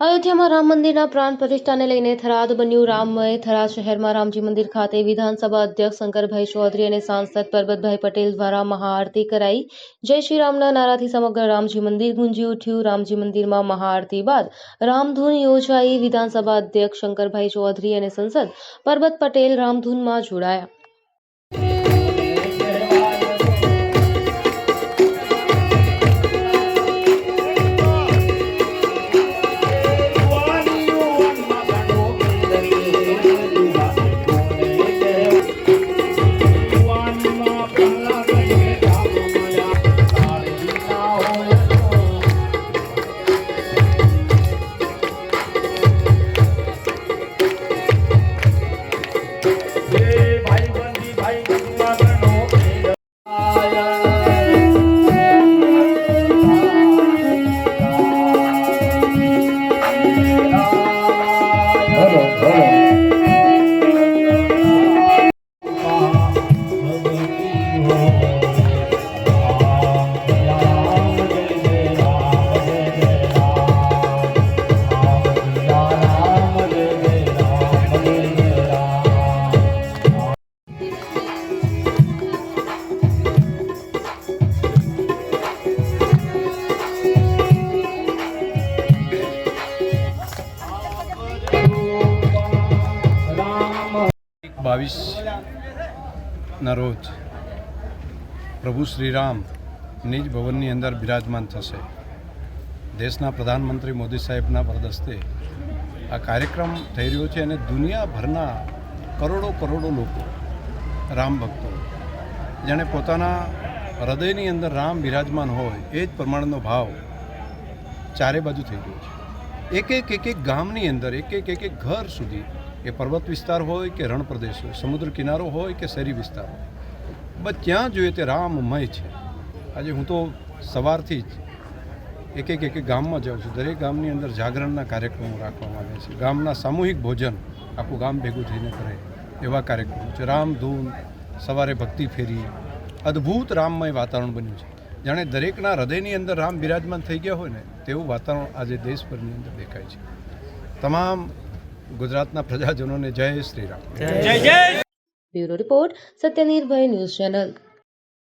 અયોધ્યામાં રામ મંદિરના પ્રાણ પ્રતિષ્ઠાને લઈને થરાદ બન્યું રામમય થરાદ શહેરમાં રામજી મંદિર ખાતે વિધાનસભા અધ્યક્ષ શંકરભાઈ ચૌધરી અને સાંસદ પરબતભાઈ પટેલ દ્વારા મહાઆરતી કરાઈ. જય શ્રી રામના નારાથી સમગ્ર રામજી મંદિર ગુંજી ઉઠ્યું. રામજી મંદિરમાં મહાઆરતી બાદ રામધૂન યોજાઈ. વિધાનસભા અધ્યક્ષ શંકરભાઈ ચૌધરી અને સંસદ પરબત પટેલ રામધૂનમાં જોડાયા. vamos. બાવીસ ના રોજ પ્રભુ શ્રીરામ નિજ ભવનની અંદર બિરાજમાન થશે. દેશના પ્રધાનમંત્રી મોદી સાહેબના પરદસ્તે આ કાર્યક્રમ થઈ રહ્યો છે અને દુનિયાભરના કરોડો કરોડો લોકો, રામ ભક્તો, જેણે પોતાના હૃદયની અંદર રામ બિરાજમાન હોય એ જ પ્રમાણનો ભાવ ચારે બાજુ થઈ ગયો છે. એક એક એક એક ગામની અંદર, એક એક એક એક ઘર સુધી એ પર્વત વિસ્તાર હોય કે રણ પ્રદેશ હોય, સમુદ્ર કિનારો હોય કે શહેરી વિસ્તાર હોય. બસ ત્યાં જોઈએ તે રામમય છે. આજે હું તો સવારથી જ એક એક એક ગામમાં જાઉં છું. દરેક ગામની અંદર જાગરણના કાર્યક્રમો રાખવામાં આવ્યા છે. ગામના સામૂહિક ભોજન આખું ગામ ભેગું થઈને કરે એવા કાર્યક્રમો છે. રામધૂન સવારે ભક્તિ ફેરી, અદ્ભુત રામમય વાતાવરણ બન્યું છે. જાણે દરેકના હૃદયની અંદર રામ બિરાજમાન થઈ ગયા હોય ને, તેવું વાતાવરણ આજે દેશભરની અંદર દેખાય છે. તમામ ગુજરાતના પ્રજાજનોને જય Shri Ram. Bureau report Satyanirbhay news channel.